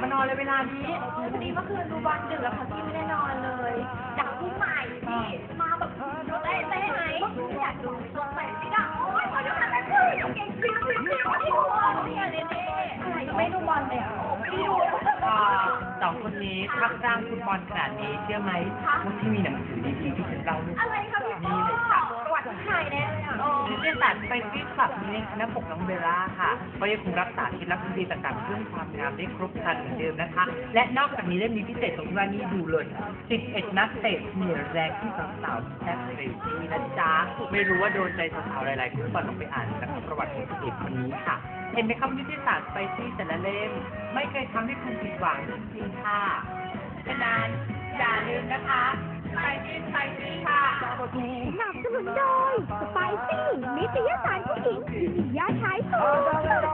เวลานี้พอดีเมื่อคืนดูบอลดึกแล้วพักกี้ไม่ได้นอนเลยอยากดูใหม่พี่มาแบบเต้เต้ไหมอยากดูสดใสสิอะโอ้ยพอดูทันแล้วคือเก่งจริงจริงจริงที่ดูบอลเนี่ยเน่เน่อะไรไม่ดูบอลเลยอะไม่ดูอ่าสองคนนี้พักร่างฟุตบอลขนาดนี้เชื่อไหมว่าที่มีหนังสือดีๆที่ฉันเล่าเรื่องอะไรคะพี่นี่เลยค่ะ นิตยสารไปฟิตคลับนี้คณะปกน้องเบลล่าค่ะ ก็ยังคงรักษาเคล็ดลับดีต่างๆเรื่องความงามได้ครบครันเหมือนเดิมนะคะ และนอกจากนี้เล่มนี้พิเศษตรงที่ว่านี่ดูเลย 11 นักเตะเหนียวแรงที่สาวๆแทบเรซี่นะจ๊ะไม่รู้ว่าโดนใจสาวๆหลายๆคนก่อนลองไปอ่านจากประวัติของพระเอกคนนี้ค่ะ เห็นไหมครับนิตยสารไปที่แต่ละเล่ม ไม่เคยทำให้คุณผิดหวังจริงๆค่ะฉะนั้นอย่าลืมนะคะไปที่ไปที่ค่ะสนับสนุนโดย 你要打不หา要ที่